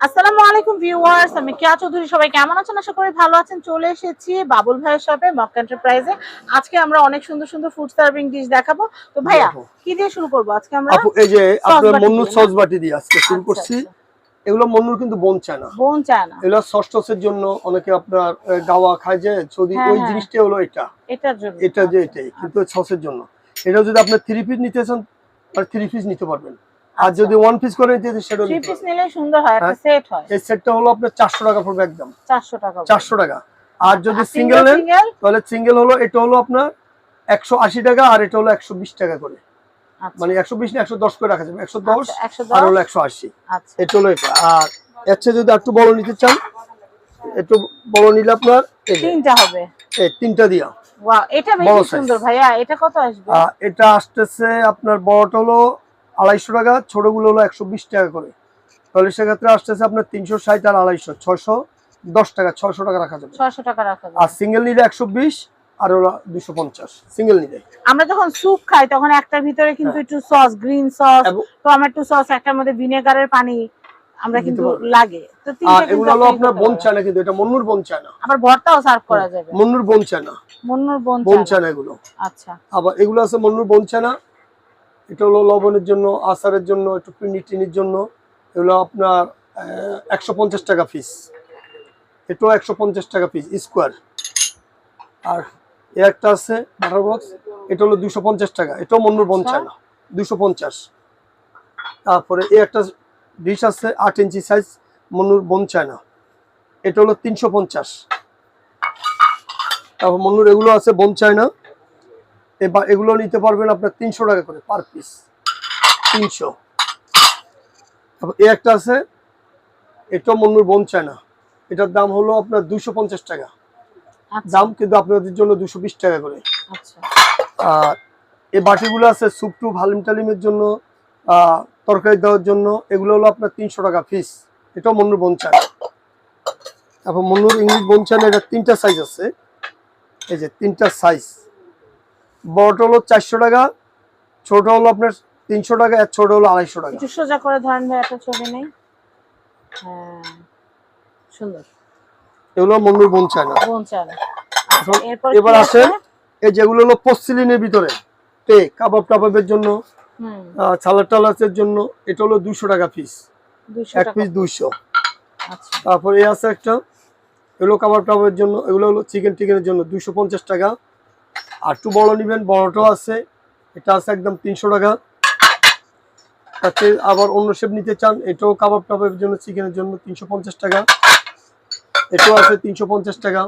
আসসালামু আলাইকুম ভিউয়ার্স আমি কেয়া চৌধুরী। সবাই কেমন আছেন? আশা করি ভালো আছেন। চলে এসেছি বাবুল ভাইয়ের শপে মক এন্টারপ্রাইজে আজকে আমরা অনেক সুন্দর সুন্দর ফুড সার্ভিং ডিশ দেখাবো। তো ভাইয়া কি দিয়ে শুরু করব আজকে আমরা? এই যে আপনার বাটি মন্নুর দিয়ে না? সস বাটি দিয়ে আজকে শুরু আচ্ছা, করছি। আচ্ছা। এগুলো মন্নুর কিন্তু বোন চায় না। বোন চায় না। এগুলো সস্টসের জন্য অনেকে আপনার গাওয়া খায় যে যদি হ্যাঁ, ওই হ্যাঁ। জিনিসটা হলো এটা। এটার জন্য। এটা যে আচ্ছা, এটাই। কিন্তু সসের জন্য। এটা যদি আপনি থ্রি পিস নিতে চান আর থ্রি পিস নিতে পারবেন। আর আচ্ছা। যদি ওয়ান পিস করে নিতে সেটা থ্রি পিস নিলে সুন্দর হয় একটা হ্যাঁ। সেট হয়। এই সেটটা হলো আপনার চারশো টাকা পড়বে একদম। চারশো টাকা চারশো টাকা। আর যদি সিঙ্গেল নেন তাহলে সিঙ্গেল হলো এটা হলো আপনার একশো আশি টাকা আর এটা হলো একশো বিশ টাকা করে। আচ্ছা, মানে একশো বিশ না একশো দশ করে রাখা যাবে। একশো দশ আচ্ছা, একশো আর হলো একশো আশি। আচ্ছা। এটা হলো এটা। আর চেয়ে যদি একটু বড় নিতে চান একটু বড় নিলে আপনার তিনটা হবে। এই তিনটা দিয়া। ওয়াও এটা বেশি। সুন্দর ভাইয়া। এটা কত আসবে? এটা আসতেছে আপনার বড়টা হলো আড়াইশো টাকা ছোটগুলো হলো একশো বিশ টাকা করে। তাহলে সেক্ষেত্রে আসতেছে আপনার তিনশো ষাট আর আড়াইশো ছয়শো দশ টাকা ছয়শো টাকা রাখা যাবে। ছয়শো টাকা রাখা যাবে। আর সিঙ্গেল নিলে একশো বিশ আর হলো দুশো পঞ্চাশ সিঙ্গেল নিলে। আমরা যখন স্যুপ খাই তখন একটার ভিতরে কিন্তু হ্যাঁ। একটু sauce green sauce tomato sauce একটার মধ্যে ভিনেগারের পানি আমরা কিন্তু লাগে। তো আর এগুলো হলো আপনার বোন পারবেন। না কিন্তু এটা মন্নুর বোন চায় না আবার ভর্তাও সার্ভ করা যাবে। মন্নুর বোন চায় না মন্নুর বোন চানা। এগুলো। আচ্ছা। আবার এগুলো আছে মন্নুর বোন চায় না এটা হলো লবণের জন্য আচারের জন্য একটু পিন্ডি টিনির জন্য। এগুলো আপনার একশো পঞ্চাশ টাকা পিস এটাও একশো পঞ্চাশ টাকা পিস স্কোয়ার আর এ একটা আছে বাটার বক্স এটা হলো দুশো পঞ্চাশ টাকা। এটাও মন্নুর বোন চায় না দুশো পঞ্চাশ। তারপরে এ একটা ডিশ আছে আট ইঞ্চি সাইজ মন্নুর বোন চায় না এটা হলো তিনশো পঞ্চাশ। তারপর মন্নুর এগুলো আছে বোন চায় না এবার এগুলো নিতে পারবেন আপনার তিনশো টাকা করে পার পিস তিনশো। তারপর এ একটা আছে এটাও মন্নুর বোন চায় না। এটার দাম হলো আপনার দুশো পঞ্চাশ টাকা। আচ্ছা। দাম কিন্তু আপনাদের জন্য দুশো বিশ টাকা করে। আচ্ছা। আর এই বাটিগুলো আছে স্যুপ টুপ হালিম টালিমের জন্য তরকারি দেওয়ার জন্য এগুলো হলো আপনার তিনশো টাকা পিস এটাও মন্নুর বনচান তারপর মন্নুর ইংলিশ বনচান এটা তিনটা সাইজ আছে। এই যে তিনটা সাইজ বড়টা হলো চারশো টাকা ছোট হলো আপনার তিনশো টাকা আর ছোট হলো আড়াইশো টাকা। একটু সোজা করে ধরেন ভাই একটা ছবি নেই? হ্যাঁ সুন্দর। এগুলো বনচান বোন চানা আচ্ছা এখন এরপর এবার আছে? এই যেগুলো হলো পশ্চিলিনের ভিতরে তে কাবাব টাবাবের জন্য সালাদ টালাচের জন্য এটা হলো দুশো টাকা পিস দুশো এক পিস দুইশো। আচ্ছা। তারপরে আছে একটা এগুলো কাবাব টাবাবের জন্য এগুলো হলো চিকেন টিকেনের জন্য দুশো পঞ্চাশ টাকা। আর একটু বড় নেবেন, বড়টাও আছে। এটা আছে একদম তিনশো টাকা। তাতে আবার অন্য শেপ নিতে চান, এটাও কাবাব টাবাবের জন্য, চিকেনের জন্য তিনশো পঞ্চাশ টাকা। এটাও আছে তিনশো পঞ্চাশ টাকা।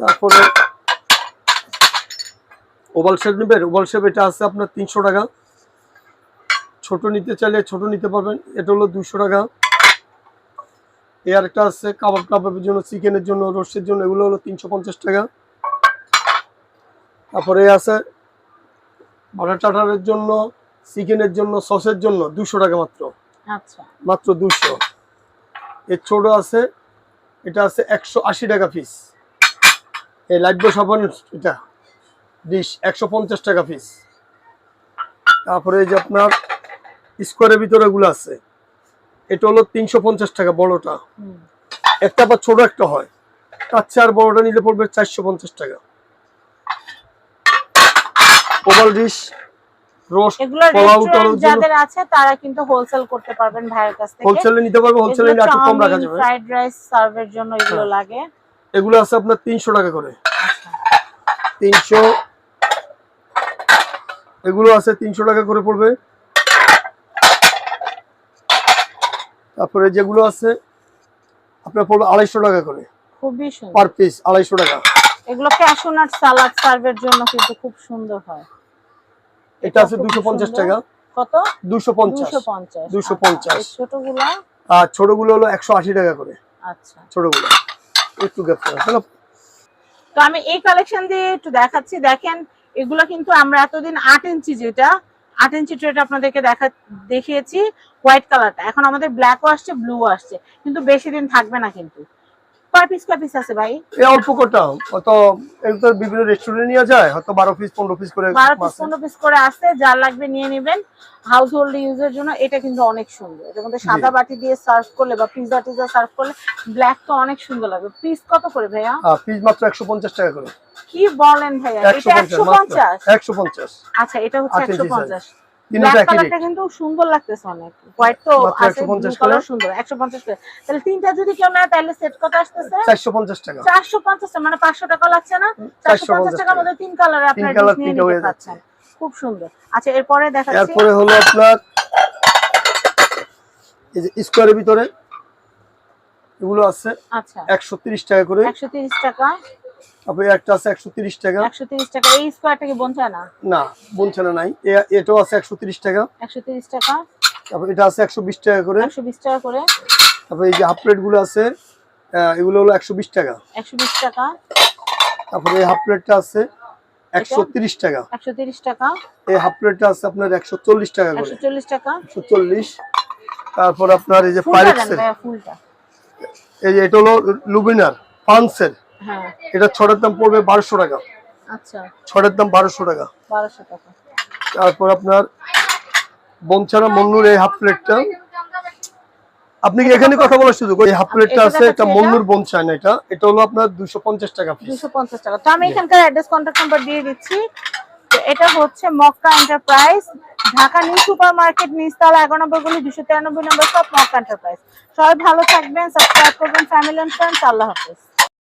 তারপরে ওভাল শেপ নেবেন, ওভাল শেপ এটা আছে আপনার তিনশো টাকা। ছোট নিতে চাইলে ছোট নিতে পারবেন, এটা হলো দুশো টাকা। এ আরেকটা আছে, কাবাব টাবাবের জন্য, চিকেনের জন্য, রোস্টের জন্য, এগুলো হলো তিনশো পঞ্চাশ টাকা। তারপরে আছে বাটার টাটারের জন্য চিকেনের জন্য সসের জন্য দুশো টাকা মাত্র। আচ্ছা। মাত্র দুশো এর ছোট আছে এটা আছে একশো আশি টাকা পিস এই লাইব্য সাবান এটা ডিশ একশো পঞ্চাশ টাকা পিস তারপরে এই যে আপনার স্কোয়ারের ভিতরে এগুলো আছে এটা হলো তিনশো পঞ্চাশ টাকা বড়টা। একটা বা ছোট একটা হয় তার চেয়ে আর বড়টা নিলে পড়বে চারশো পঞ্চাশ টাকা। ওভাল ডিশ রোস্ট যাদের আছে তারা কিন্তু হোলসেল করতে পারবেন ভাইয়ের কাছ থেকে। হোলসেলে নিতে পারবে হোলসেলে একটু কম রাখা যাবে। ফ্রাইড রাইস সার্ভের জন্য এগুলো হ্যাঁ। লাগে। এগুলো আছে আপনার তিনশো টাকা করে। আচ্ছা। তিনশো। এগুলো আছে তিনশো টাকা করে পড়বে। তারপরে যেগুলো আছে আপনার পড়বে আড়াইশো টাকা করে। খুবই সুন্দর। পার পিস আড়াইশো টাকা। এগুলো ক্যাশু নাট সালাদ সার্ভের জন্য কিন্তু খুব সুন্দর হয়। এটা আছে খুবই দুশো পঞ্চাশ সুন্দর। টাকা। কত? দুশো পঞ্চাশ। দুশো পঞ্চাশ। 250 এই ছোটগুলা? আর ছোটগুলো হলো একশো আশি টাকা করে। আচ্ছা। ছোটগুলো। একটু গ্যাপ করে। হ্যালো তো আমি এই কালেকশন দিয়ে একটু দেখাচ্ছি। দেখেন এগুলো কিন্তু আমরা এতদিন আট ইঞ্চি যেটা আট ইঞ্চি ট্রেটা আপনাদেরকে দেখা দেখিয়েছি। হোয়াইট কালারটা এখন আমাদের ব্ল্যাকও আসছে ব্লু আসছে। কিন্তু বেশি দিন থাকবে না কিন্তু। কয় ইউজের জন্য এটা কিন্তু অনেক সুন্দর। এটা কিন্তু সাদা বাটি দিয়ে সার্ভ করলে বা পিজা সার্ভ করলে ব্ল্যাক তো অনেক সুন্দর লাগবে। পিস কত করে ভাইয়া? হ্যাঁ পিস মাত্র টাকা করে। কি বলেন ভাইয়া? এটা একশো পঞ্চাশ আচ্ছা এটা হচ্ছে 150 কালারটা কিন্তু সুন্দর লাগতেছে অনেক। হোয়াইট তো আছে 150 ব্লু করে। কালার সুন্দর একশো পঞ্চাশ করে তাহলে তিনটা যদি কেউ নেয় তাহলে সেট কত আসতেছে? চারশো পঞ্চাশ টাকা। চারশো পঞ্চাশ মানে পাঁচশো টাকা লাগছে না? চারশো পঞ্চাশ 450 টাকার মধ্যে তিন কালার নিতে পারছেন। খুব সুন্দর। আচ্ছা এরপরে দেখাচ্ছি। এরপরে হলো আপনার এই যে স্কোয়ারের ভিতরে এগুলো আছে আচ্ছা। একশো তিরিশ টাকা করে। একশো তিরিশ টাকা। তারপরে একটা আছে একশো তিরিশ টাকা। একশো তিরিশ টাকা। এই স্কোয়ারটা কি বঞ্চা না না না নাই এটাও আছে একশো তিরিশ টাকা। একশো তিরিশ টাকা। তারপর এটা আছে একশো বিশ টাকা করে। একশো বিশ টাকা করে। তারপরে এই যে হাফ প্লেটগুলো আছে এগুলো হলো একশো বিশ টাকা। একশো বিশ টাকা। তারপরে এই হাফ প্লেটটা আছে একশো তিরিশ টাকা। একশো তিরিশ টাকা। এই হাফ প্লেটটা আছে আপনার একশো চল্লিশ টাকা করে। একশো চল্লিশ টাকা। একশো চল্লিশ। তারপর আপনার এই যে পাইরেক্সের এই যে এটা হলো লুবিনার পান্সের এটা ছড়ের দাম পড়বে বারোশো টাকা। আচ্ছা। ছড়ের দাম বারোশো টাকা। বারোশো টাকা। তারপর আপনার বনছানা মন্নুর এই হাফ প্লেটটা। আপনি কি এখানে কথা বলার সুযোগ? এই হাফ প্লেটটা আছে এটা? মন্নুর বনছান এটা? এটা হলো আপনার দুশো পঞ্চাশ টাকা পিস দুশো পঞ্চাশ টাকা। তো আমি এখানকার অ্যাড্রেস কন্ট্যাক্ট নাম্বার দিয়ে দিচ্ছি। তো এটা হচ্ছে Mecca enterprise Dhaka new super market নিচতলা এগারো নম্বর গুলি দুশো তিরানব্বই নম্বর সব মক্কা এন্টারপ্রাইজ সবাই ভালো থাকবেন সাবস্ক্রাইব করবেন ফ্যামিলি ফ্রেন্ডস আল্লাহ হাফেজ।